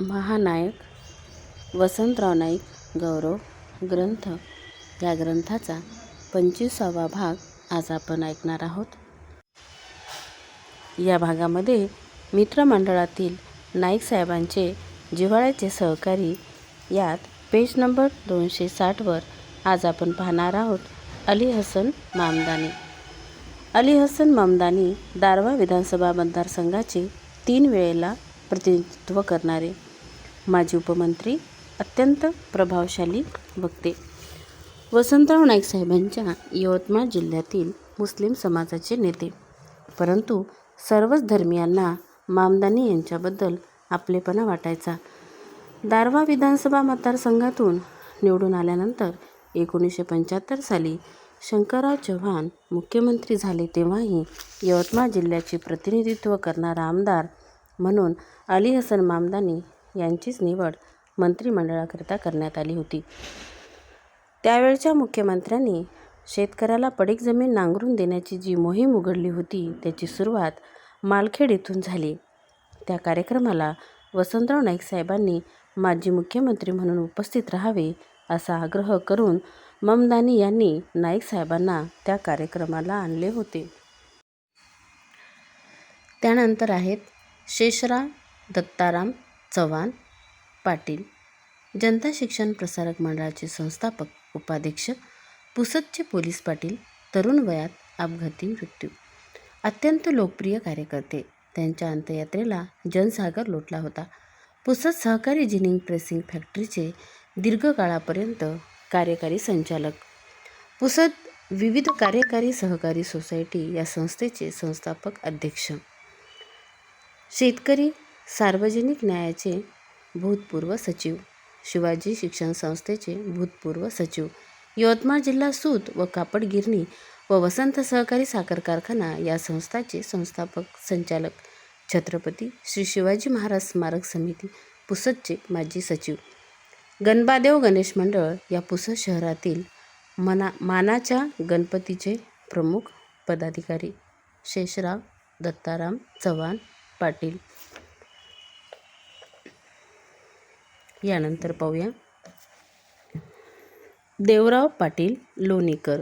महानायक वसंतराव नाईक गौरव ग्रंथ या ग्रंथाचा पंचवीसावा भाग आज आपण ऐकणार आहोत. या भागामध्ये मित्रमंडळातील नाईक साहेबांचे जिव्हाळ्याचे सहकारी यात पेज नंबर दोनशे साठवर आज आपण पाहणार आहोत अली हसन मामदानी. अली हसन मामदानी दारवा विधानसभा मतदारसंघाचे तीन वेळेला प्रतिनिधित्व करणारे माजी उपमंत्री अत्यंत प्रभावशाली वक्ते. वसंतराव नाईक साहेबांच्या यवतमाळ जिल्ह्यातील मुस्लिम समाजाचे नेते. परंतु सर्वच धर्मियांना मामदानी यांच्याबद्दल आपलेपणा वाटायचा. दारवा विधानसभा मतदारसंघातून निवडून आल्यानंतर एकोणीसशे पंच्याहत्तर साली शंकरराव चव्हाण मुख्यमंत्री झाले तेव्हाही यवतमाळ जिल्ह्याचे प्रतिनिधित्व करणारा आमदार म्हणून अली हसन मामदानी यांचीच निवड मंत्रिमंडळाकरिता करण्यात आली होती. त्यावेळच्या मुख्यमंत्र्यांनी शेतकऱ्याला पडीक जमीन नांगरून देण्याची जी मोहीम उघडली होती त्याची सुरुवात मालखेड येथून झाली. त्या कार्यक्रमाला वसंतराव नाईक साहेबांनी माजी मुख्यमंत्री म्हणून उपस्थित राहावे असा आग्रह करून ममदानी यांनी नाईक साहेबांना त्या कार्यक्रमाला आणले होते. त्यानंतर आहेत शेषराव दत्ताराम चव्हाण पाटील जनता शिक्षण प्रसारक मंडळाचे संस्थापक उपाध्यक्ष पुसदचे पोलीस पाटील तरुण वयात अपघाती मृत्यू. अत्यंत लोकप्रिय कार्यकर्ते. त्यांच्या अंत्ययात्रेला जनसागर लोटला होता. पुसद सहकारी जिनिंग प्रेसिंग फॅक्टरीचे दीर्घकाळापर्यंत कार्यकारी संचालक. पुसद विविध कार्यकारी सहकारी सोसायटी या संस्थेचे संस्थापक अध्यक्ष. शेतकरी सार्वजनिक न्यायाचे भूतपूर्व सचिव शिवाजी शिक्षण संस्थेचे भूतपूर्व सचिव यवतमाळ जिल्हा सूत व कापड गिरणी व वसंत सहकारी साखर कारखाना या संस्थाचे संस्थापक संचालक छत्रपती श्री शिवाजी महाराज स्मारक समिती पुसदचे माजी सचिव. गणबादेव गणेश मंडळ या पुसद शहरातील मना मानाच्या गणपतीचे प्रमुख पदाधिकारी शेषराव दत्ताराम चव्हाण पाटील. यानंतर पाहूया. देवराव पाटील लोणीकर.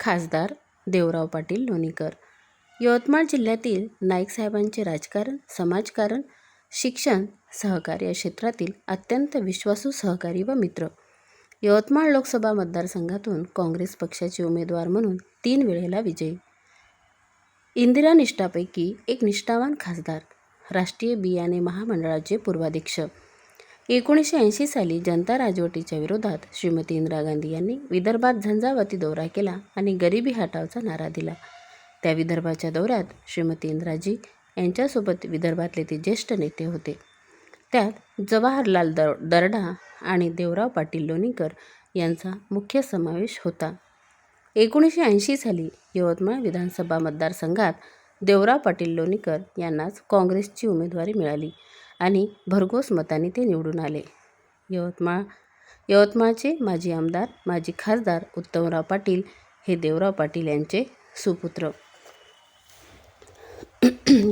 खासदार देवराव पाटील लोणीकर. यवतमाळ जिल्ह्यातील नाईकसाहेबांचे राजकारण समाजकारण शिक्षण सहकार्य क्षेत्रातील अत्यंत विश्वासू सहकारी व मित्र. यवतमाळ लोकसभा मतदारसंघातून काँग्रेस पक्षाचे उमेदवार म्हणून तीन वेळेला विजयी. इंदिरा निष्ठापैकी एक निष्ठावान खासदार राष्ट्रीय बियाणे महामंडळाचे पूर्वाध्यक्ष एकोणीसशे ऐंशी साली जनता राजवटीच्या विरोधात श्रीमती इंदिरा गांधी यांनी विदर्भात झंझावाती दौरा केला आणि गरिबी हटावचा नारा दिला. त्या विदर्भाच्या दौऱ्यात श्रीमती इंदिराजी यांच्यासोबत विदर्भातले ते ज्येष्ठ नेते होते. त्यात जवाहरलाल दर दर्डा आणि देवराव पाटील लोणीकर यांचा मुख्य समावेश होता. एकोणीसशे ऐंशी साली यवतमाळ विधानसभा मतदारसंघात देवराव पाटील लोणीकर यांनाच काँग्रेसची उमेदवारी मिळाली आणि भरघोस मताने ते निवडून आले. यवतमाळ यवतमाळचे माजी आमदार माजी खासदार उत्तमराव पाटील हे देवराव पाटील यांचे सुपुत्र.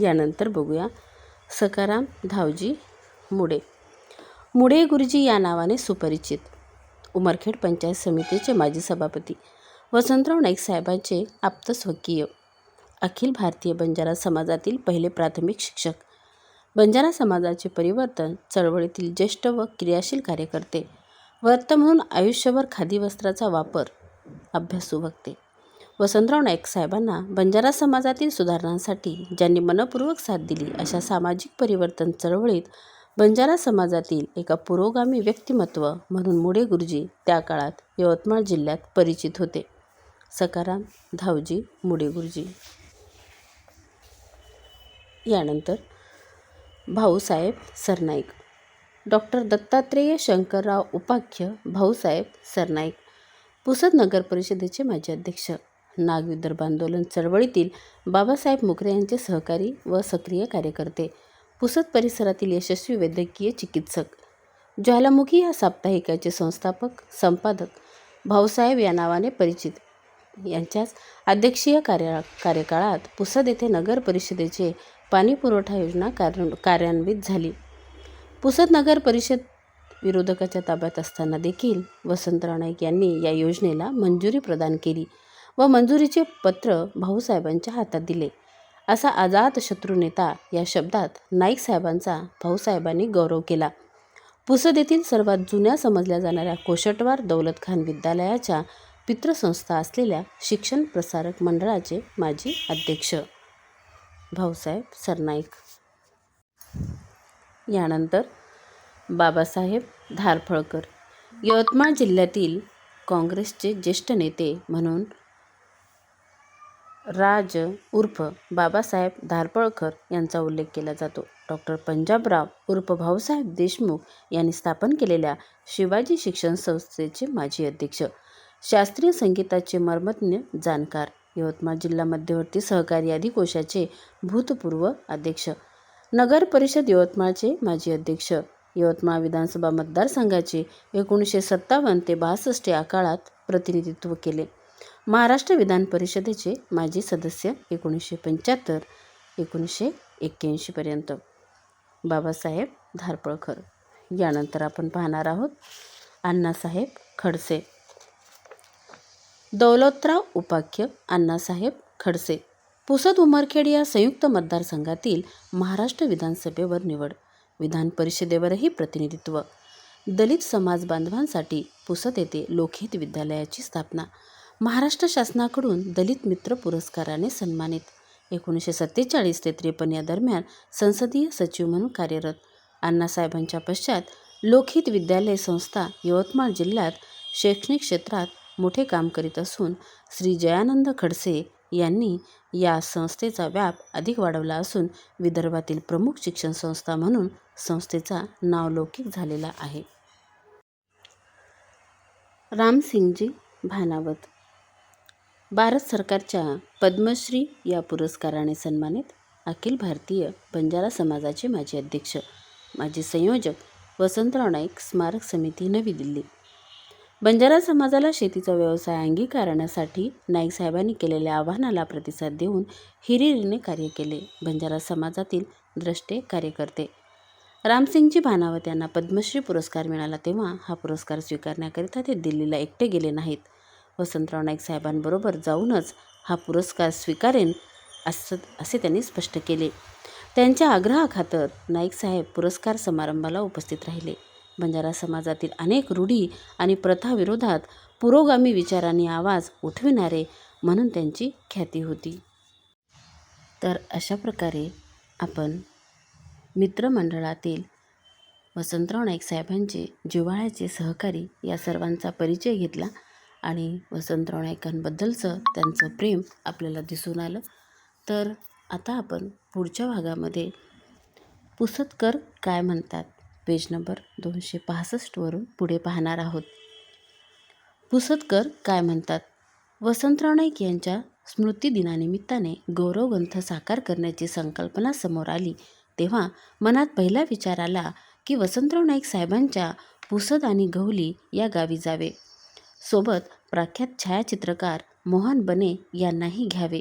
यानंतर बघूया सकाराम धावजी मुडे. मुडे गुरुजी या नावाने सुपरिचित. उमरखेड पंचायत समितीचे माजी सभापती. वसंतराव नाईक साहेबांचे आप्तस्वकीय. अखिल भारतीय बंजारा समाजातील पहिले प्राथमिक शिक्षक. बंजारा समाजाचे परिवर्तन चळवळीतील ज्येष्ठ व क्रियाशील कार्यकर्ते. वर्त म्हणून आयुष्यभर खादी वस्त्राचा वापर. अभ्यासू वक्ते. वसंतराव नाईक साहेबांना बंजारा समाजातील सुधारणांसाठी ज्यांनी मनपूर्वक साथ दिली अशा सामाजिक परिवर्तन चळवळीत बंजारा समाजातील एका पुरोगामी व्यक्तिमत्व म्हणून मुडे गुरुजी त्या काळात यवतमाळ जिल्ह्यात परिचित होते. सकाराम धावजी मुडे गुरुजी. यानंतर भाऊसाहेब सरनाईक. डॉक्टर दत्तात्रेय शंकरराव उपाख्य भाऊसाहेब सरनाईक. पुसद नगर परिषदेचे माजी अध्यक्ष. नाग विदर्भ आंदोलन चळवळीतील बाबासाहेब मुकरे यांचे सहकारी व सक्रिय कार्यकर्ते. पुसद परिसरातील यशस्वी वैद्यकीय चिकित्सक. ज्वालामुखी या साप्ताहिकाचे संस्थापक संपादक. भाऊसाहेब या नावाने परिचित. यांच्याच अध्यक्षीय कार्या कार्यकाळात पुसद येथे नगर परिषदेचे पाणीपुरवठा योजना कार्य कार्यान्वित झाली. पुसद नगर परिषद विरोधकाच्या ताब्यात असताना देखील वसंतराव नाईक यांनी या योजनेला मंजुरी प्रदान केली व मंजुरीचे पत्र भाऊसाहेबांच्या हातात दिले. असा आजाद शत्रू नेता या शब्दात नाईक साहेबांचा भाऊसाहेबांनी गौरव केला. पुसद येथील सर्वात जुन्या समजल्या जाणाऱ्या कोशटवार दौलत खान विद्यालयाच्या पितृसंस्था असलेल्या शिक्षण प्रसारक मंडळाचे माजी अध्यक्ष. भाऊसाहेब सरनाईक. यानंतर बाबासाहेब धारफळकर. यवतमाळ जिल्ह्यातील काँग्रेसचे ज्येष्ठ नेते म्हणून राज उर्फ बाबासाहेब धारपळकर यांचा उल्लेख केला जातो. डॉक्टर पंजाबराव उर्फ भाऊसाहेब देशमुख यांनी स्थापन केलेल्या शिवाजी शिक्षण संस्थेचे माजी अध्यक्ष. शास्त्रीय संगीताचे मर्मज्ञ जाणकार यवतमाळ जिल्हा मध्यवर्ती सहकारी अधिकोशाचे भूतपूर्व अध्यक्ष. नगर परिषद यवतमाळचे माजी अध्यक्ष. यवतमाळ विधानसभा मतदारसंघाचे एकोणीसशे सत्तावन्न ते बासष्ट या काळात प्रतिनिधित्व केले. महाराष्ट्र विधान परिषदेचे माजी सदस्य एकोणीसशे पंच्याहत्तर एकोणीसशे एक्क्याऐंशीपर्यंत बाबासाहेब धारपळकर. यानंतर आपण पाहणार आहोत अण्णासाहेब खडसे. दौलतराव उपाख्य अण्णासाहेब खडसे. पुसद उमरखेड या संयुक्त मतदारसंघातील महाराष्ट्र विधानसभेवर निवड. विधान परिषदेवरही प्रतिनिधित्व. दलित समाज बांधवांसाठी पुसद येथे लोकहित विद्यालयाची स्थापना. महाराष्ट्र शासनाकडून दलित मित्र पुरस्काराने सन्मानित. एकोणीसशे सत्तेचाळीस ते त्रेपन्न या दरम्यान संसदीय सचिव म्हणून कार्यरत. अण्णासाहेबांच्या पश्चात लोकहित विद्यालय संस्था यवतमाळ जिल्ह्यात शैक्षणिक क्षेत्रात मोठे काम करीत असून श्री जयानंद खडसे यांनी या संस्थेचा व्याप अधिक वाढवला असून विदर्भातील प्रमुख शिक्षण संस्था म्हणून संस्थेचा नावलौकिक झालेला आहे. रामसिंगजी भानावत. भारत सरकारच्या पद्मश्री या पुरस्काराने सन्मानित अखिल भारतीय बंजारा समाजाचे माजी अध्यक्ष माजी संयोजक वसंतराव नाईक स्मारक समिती नवी दिल्ली. बंजारा समाजाला शेतीचा व्यवसाय अंगीकारण्यासाठी नाईक साहेबांनी केलेल्या आव्हानाला प्रतिसाद देऊन हिरिरीने कार्य केले. बंजारा समाजातील द्रष्टे कार्यकर्ते. रामसिंगजी भानावत यांना पद्मश्री पुरस्कार मिळाला तेव्हा हा पुरस्कार स्वीकारण्याकरिता ते दिल्लीला एकटे गेले नाहीत. वसंतराव नाईक साहेबांबरोबर जाऊनच हा पुरस्कार स्वीकारेन असं असे त्यांनी स्पष्ट केले. त्यांच्या आग्रहाखातर नाईक साहेब पुरस्कार समारंभाला उपस्थित राहिले. बंजारा समाजातील अनेक रूढी आणि प्रथाविरोधात पुरोगामी विचारांनी आवाज उठविणारे म्हणून त्यांची ख्याती होती. तर अशा प्रकारे आपण मित्रमंडळातील वसंतराव नाईक साहेबांचे जिव्हाळ्याचे सहकारी या सर्वांचा परिचय घेतला आणि वसंतराव नाईकांबद्दलचं त्यांचं प्रेम आपल्याला दिसून आलं. तर आता आपण पुढच्या भागामध्ये पुसतकर काय म्हणतात? पेज नंबर दोनशे पासष्टवरून पुढे पाहणार आहोत. पुसतकर काय म्हणतात? वसंतराव नाईक यांच्या स्मृतिदिनानिमित्ताने गौरवग्रंथ साकार करण्याची संकल्पना समोर आली. तेव्हा मनात पहिला विचार आला की वसंतराव नाईक साहेबांच्या पुसद आणि गवली या गावी जावे. सोबत प्रख्यात छायाचित्रकार मोहन बने यांनाही घ्यावे.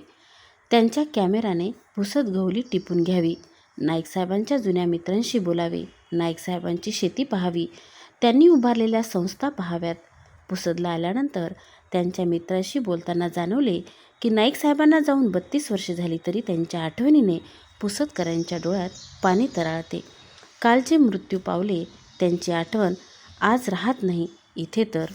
त्यांच्या कॅमेराने पुसद गवली टिपून घ्यावी. नाईक साहेबांच्या जुन्या मित्रांशी बोलावे. नाईक साहेबांची शेती पाहावी. त्यांनी उभारलेल्या संस्था पाहाव्यात. पुसदला आल्यानंतर त्यांच्या मित्राशी बोलताना जाणवले की नाईक साहेबांना जाऊन बत्तीस वर्षे झाली तरी त्यांच्या आठवणीने पुसदकरांच्या डोळ्यात पाणी तराळते. कालचे मृत्यू पावले त्यांची आठवण आज राहत नाही इथे तर.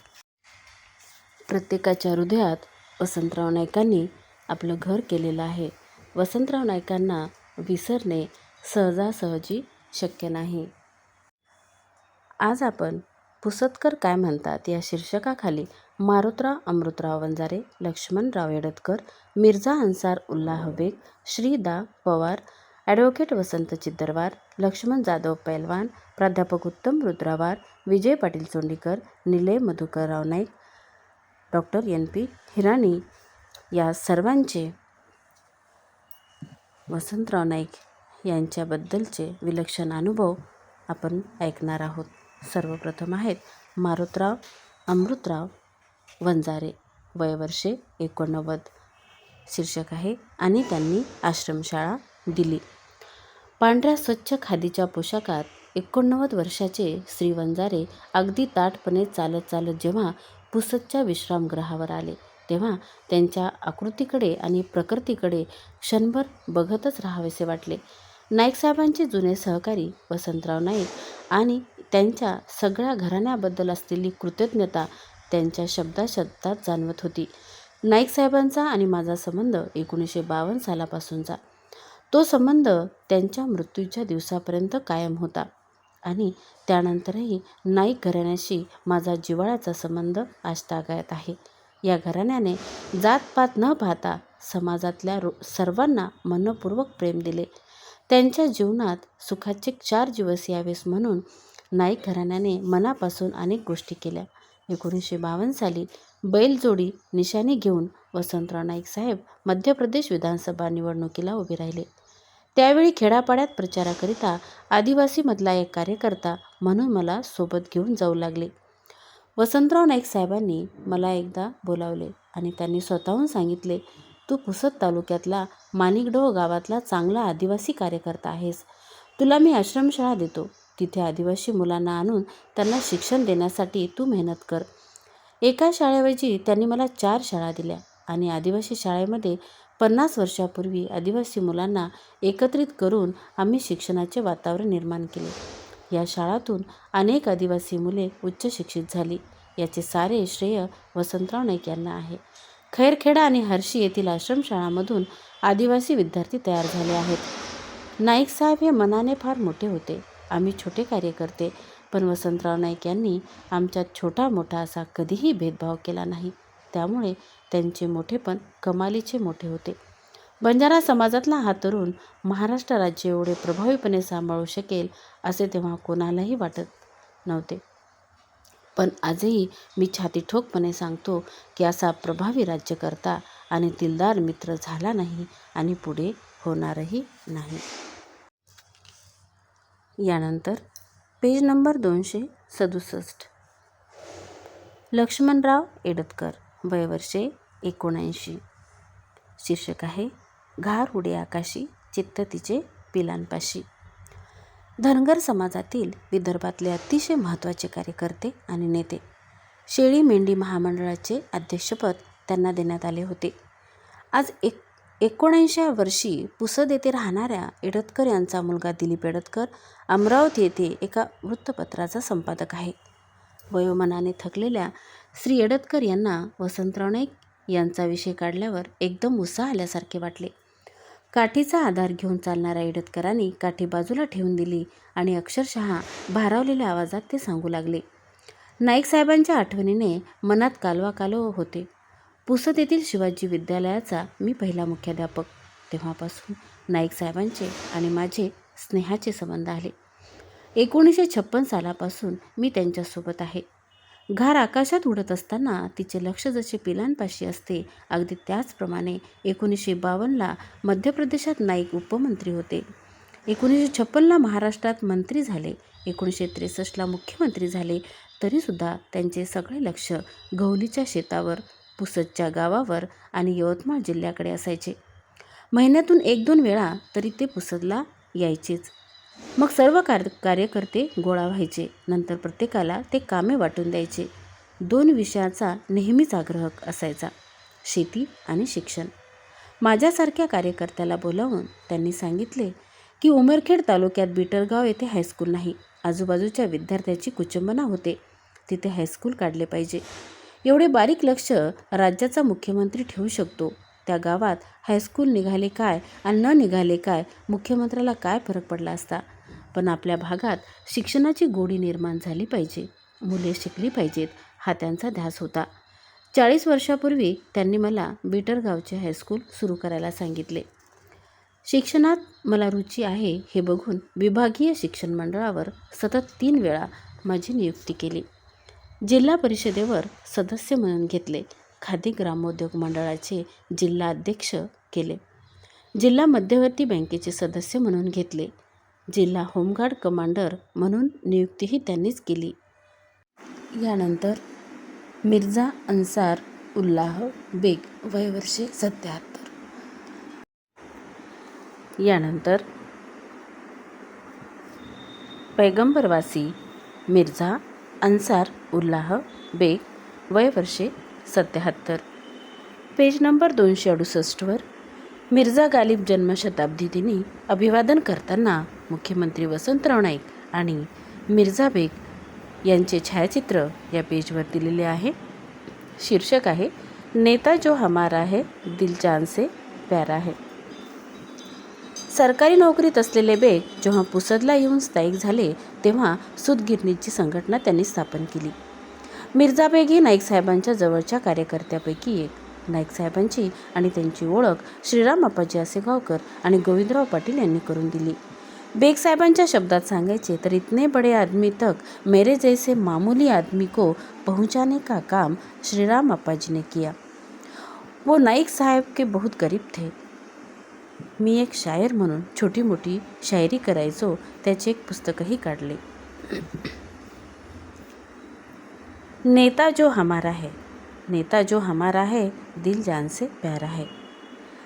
प्रत्येकाच्या हृदयात वसंतराव नायकांनी आपलं घर केलेलं आहे. वसंतराव नायकांना विसरणे सहजासहजी शक्य नाही. आज आपण पुसतकर काय म्हणतात या शीर्षकाखाली मारुतराव अमृतराव वंजारे लक्ष्मणराव येडतकर मिर्झा अन्सार उल्लाह बेग श्रीदा पवार ॲडव्होकेट वसंत चिद्दरवार लक्ष्मण जाधव पैलवान प्राध्यापक Uttam Rudrawar Vijay Patil Chondikar Nilay Madhukarrao Naik doctor N P Hirani या सर्वांचे वसंतराव नाईक यांच्याबद्दलचे विलक्षण अनुभव आपण ऐकणार आहोत. सर्वप्रथम आहेत मारुतराव अमृतराव वंजारे वयवर्षे एकोणनव्वद. शीर्षक आहे आणि त्यांनी आश्रमशाळा दिली. पांढऱ्या स्वच्छ खादीच्या पोशाखात एकोणनव्वद वर्षाचे श्री वंजारे अगदी ताटपणे चालत चालत जेव्हा पुसदच्या विश्रामगृहावर आले तेव्हा त्यांच्या आकृतीकडे आणि प्रकृतीकडे क्षणभर बघतच राहावेसे वाटले. नाईकसाहेबांचे जुने सहकारी वसंतराव नाईक आणि त्यांच्या सगळ्या घराण्याबद्दल असलेली कृतज्ञता त्यांच्या शब्दाशब्दात जाणवत होती. नाईक साहेबांचा आणि माझा संबंध एकोणीसशे बावन्न सालापासूनचा. तो संबंध त्यांच्या मृत्यूच्या दिवसापर्यंत कायम होता आणि त्यानंतरही नाईक घराण्याशी माझा जिव्हाळ्याचा संबंध आजतागायत आहे. या घराण्याने जातपात न पाहता समाजातल्या रो सर्वांना मनपूर्वक प्रेम दिले. त्यांच्या जीवनात सुखाचे चार दिवस यावेस म्हणून नाईक घराण्याने मनापासून अनेक गोष्टी केल्या. एकोणीसशे बावन्न साली बैलजोडी निशाणी घेऊन वसंतराव नाईक साहेब मध्य प्रदेश विधानसभा निवडणुकीला उभे राहिले. त्यावेळी खेडापाड्यात प्रचाराकरिता आदिवासीमधला एक कार्यकर्ता म्हणून मला सोबत घेऊन जाऊ लागले. वसंतराव नाईक साहेबांनी मला एकदा बोलावले आणि त्यांनी स्वतःहून सांगितले तू पुसद तालुक्यातला माणिकडोह गावातला चांगला आदिवासी कार्यकर्ता आहेस. तुला मी आश्रमशाळा देतो. तिथे आदिवासी मुलांना आणून त्यांना शिक्षण देण्यासाठी तू मेहनत कर. एका शाळेऐवजी त्यांनी मला चार शाळा दिल्या आणि आदिवासी शाळेमध्ये पन्नास वर्षापूर्वी आदिवासी मुलांना एकत्रित करून आम्ही शिक्षणाचे वातावरण निर्माण केले. या शाळातून अनेक आदिवासी मुले उच्च शिक्षित झाली. याचे सारे श्रेय वसंतराव नाईक यांना आहे. खैरखेडा आणि हर्षी येथील आश्रमशाळांमधून आदिवासी विद्यार्थी तयार झाले आहेत. नाईक साहेब हे मनाने फार मोठे होते. आम्ही छोटे कार्यकर्ते पण वसंतराव नाईक यांनी आमच्यात छोटा मोठा असा कधीही भेदभाव केला नाही. त्यामुळे त्यांचे मोठेपण कमालीचे मोठे होते. बंजारा समाजातला हा तरुण महाराष्ट्र राज्य एवढे प्रभावीपणे सांभाळू शकेल असे तेव्हा कोणालाही वाटत नव्हते. पण आजही मी छाती ठोकपणे सांगतो की असा प्रभावी राज्यकर्ता आणि दिलदार मित्र झाला नाही आणि पुढे होणारही नाही. यानंतर पेज नंबर दोनशे सदुसष्ट. लक्ष्मणराव एडतकर वयवर्षे एकोणऐंशी. शीर्षक आहे घार उडे आकाशी चित्त तिचे पिलांपाशी. धनगर समाजातील विदर्भातले अतिशय महत्त्वाचे कार्यकर्ते आणि नेते. शेळी मेंढी महामंडळाचे अध्यक्षपद त्यांना देण्यात आले होते. आज एक एकोणऐंशी वर्षी पुसद येथे राहणाऱ्या एडतकर यांचा मुलगा दिलीप एडतकर अमरावती येथे एका वृत्तपत्राचा संपादक आहे. वयोमानाने थकलेल्या श्री एडतकर यांना वसंतराव नाईक यांचा विषय काढल्यावर एकदम उत्साह आल्यासारखे वाटले. काठीचा आधार घेऊन चालणाऱ्या एडतकरांनी काठी बाजूला ठेवून दिली आणि अक्षरशः भारावलेल्या आवाजात ते सांगू लागले. नाईक साहेबांच्या आठवणीने मनात कालवा कालव होते. पुसद येथील शिवाजी विद्यालयाचा मी पहिला मुख्याध्यापक. तेव्हापासून नाईक साहेबांचे आणि माझे स्नेहाचे संबंध आले. एकोणीसशे छप्पन सालापासून मी त्यांच्यासोबत आहे. घार आकाशात उडत असताना तिचे लक्ष जसे पिलांपाशी असते अगदी त्याचप्रमाणे एकोणीसशे बावन्नला मध्य प्रदेशात नाईक उपमंत्री होते. एकोणीसशे छप्पनला महाराष्ट्रात मंत्री झाले. एकोणीसशे त्रेसष्टला मुख्यमंत्री झाले. तरीसुद्धा त्यांचे सगळे लक्ष गवलीच्या शेतावर पुसदच्या गावावर आणि यवतमाळ जिल्ह्याकडे असायचे. महिन्यातून एक दोन वेळा तरी ते पुसदला यायचेच. मग सर्व कार कार्यकर्ते गोळा व्हायचे. नंतर प्रत्येकाला ते कामे वाटून द्यायचे. दोन विषयाचा नेहमीच आग्रह असायचा. शेती आणि शिक्षण. माझ्यासारख्या कार्यकर्त्याला बोलावून त्यांनी सांगितले की उमरखेड तालुक्यात बिटरगाव येथे हायस्कूल नाही. आजूबाजूच्या विद्यार्थ्याची कुचंबना होते. तिथे हायस्कूल काढले पाहिजे. एवढे बारीक लक्ष राज्याचा मुख्यमंत्री ठेवू शकतो. त्या गावात हायस्कूल निघाले काय आणि न निघाले काय मुख्यमंत्र्याला काय फरक पडला असता? पण आपल्या भागात शिक्षणाची गोडी निर्माण झाली पाहिजे मुले शिकली पाहिजेत हा त्यांचा ध्यास होता. चाळीस वर्षापूर्वी त्यांनी मला बिटरगावचे हायस्कूल सुरू करायला सांगितले. शिक्षणात मला रुची आहे हे बघून विभागीय शिक्षण मंडळावर सतत तीन वेळा माझी नियुक्ती केली. जिल्हा परिषदेवर सदस्य म्हणून घेतले. खादी ग्रामोद्योग मंडळाचे जिल्हा अध्यक्ष केले. जिल्हा मध्यवर्ती बँकेचे सदस्य म्हणून घेतले. जिल्हा होमगार्ड कमांडर म्हणून नियुक्तीही त्यांनीच केली. यानंतर मिर्झा अन्सार उल्लाह बेग वयवर्षे सत्याहत्तर. यानंतर पैगंबरवासी मिर्झा अन्सार उल्लाह बेग वयवर्षे सत्याहत्तर. पेज नंबर दोनशे अडुसष्टवर मिर्झा गालिब जन्मशताब्दी दिनी अभिवादन करताना मुख्यमंत्री वसंतराव नाईक आणि मिर्झा बेग यांचे छायाचित्र या पेजवर दिलेले आहे. शीर्षक आहे नेता जो हमारा है दिलजान से प्यारा है. सरकारी नोकरीत असलेले बेग जेव्हा पुसदला येऊन स्थायिक झाले तेव्हा सूतगिरणीची संघटना त्यांनी स्थापन केली. मिर्झा बेग ही नाईक साहेबांच्या जवळच्या कार्यकर्त्यापैकी एक. नाईक साहेबांची आणि त्यांची ओळख श्रीराम अप्पाजी आसेगावकर आणि गोविंदराव पाटील यांनी करून दिली. बेग साहेबांच्या शब्दात सांगायचे तर इतने बड़े आदमी तक मेरे जैसे मामूली आदमी को पहुंचाने का काम श्रीराम अप्पाजी ने किया. वो नाईक साहेब के बहुत गरीब थे. मी एक शायर म्हणून छोटी मोठी शायरी करायचो त्याचे एक पुस्तकही काढले. नेता जो हमारा है, नेता जो हमारा है, दिल जान से प्यारा है।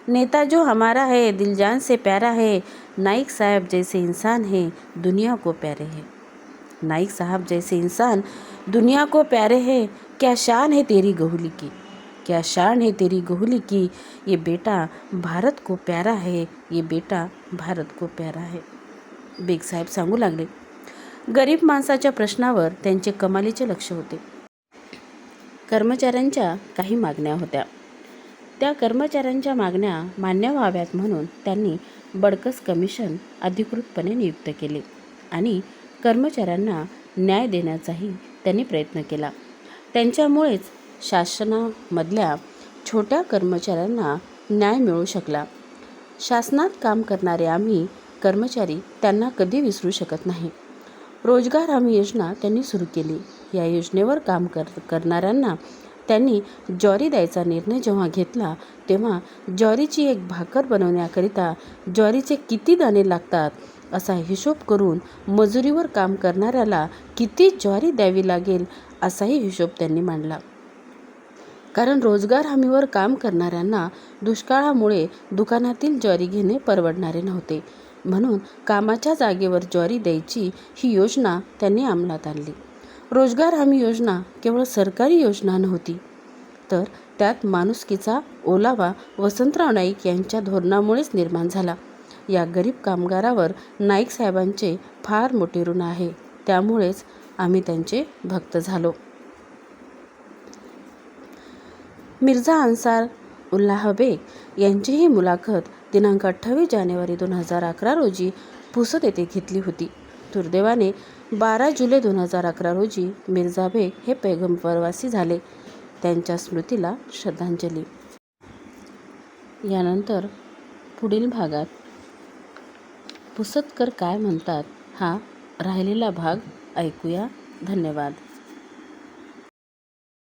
नेता जो हमारा है, दिल जान से प्यारा है, नाइक साहब जैसे इंसान है, दुनिया को प्यारे है। नाइक साहब जैसे इंसान दुनिया को प्यारे है, क्या शान है तेरी गहुली की? क्या शान है तेरी गहुली की? ये बेटा भारत को प्यारा है, ये बेटा भारत को प्यारा है। बेग साहेब सांगू लागले। गरीब माणसाच्या प्रश्नावर त्यांचे कमालीचे लक्ष होते। कर्मचाऱ्यांच्या काही मागण्या होत्या. त्या कर्मचाऱ्यांच्या मागण्या मान्य व्हाव्यात म्हणून त्यांनी बडकस कमिशन अधिकृतपणे नियुक्त केले आणि कर्मचाऱ्यांना न्याय देण्याचाही त्यांनी प्रयत्न केला. त्यांच्यामुळेच शासनामधल्या छोट्या कर्मचाऱ्यांना न्याय मिळू शकला. शासनात काम करणारे आम्ही कर्मचारी त्यांना कधी विसरू शकत नाही. रोजगार हमी योजना त्यांनी सुरू केली. या योजनेवर काम कर करणाऱ्यांना त्यांनी ज्वारी द्यायचा निर्णय जेव्हा घेतला तेव्हा ज्वारीची एक भाकर बनवण्याकरिता ज्वारीचे किती दाणे लागतात असा हिशोब करून मजुरीवर काम करणाऱ्याला किती ज्वारी द्यावी लागेल असाही हिशोब त्यांनी मांडला. कारण रोजगार हमीवर काम करणाऱ्यांना दुष्काळामुळे दुकानातील ज्वारी घेणे परवडणारे नव्हते. म्हणून कामाच्या जागेवर ज्वारी द्यायची ही योजना त्यांनी अंमलात आणली. रोजगार हमी योजना केवळ सरकारी योजना नव्हती तर त्यात माणुसकीचा ओलावा वसंतराव नाईक यांच्या धोरणामुळेच निर्माण झाला. या गरीब कामगारावर नाईक साहेबांचे फार मोठे ऋण आहे त्यामुळेच आम्ही त्यांचे भक्त झालो. मिर्झा अन्सार उल्लाह बेग यांची ही मुलाखत दिनांक अठ्ठावीस जानेवारी दोन हजार अकरा रोजी पुसद येथे घेतली होती. दुर्दैवाने बारा जुलै दोन हजार अकरा रोजी मिर्झा बेग हे पैगंबरवासी झाले. त्यांच्या स्मृतीला श्रद्धांजली. यानंतर पुढील भागात पुसतकर काय म्हणतात हा राहिलेला भाग ऐकूया. धन्यवाद.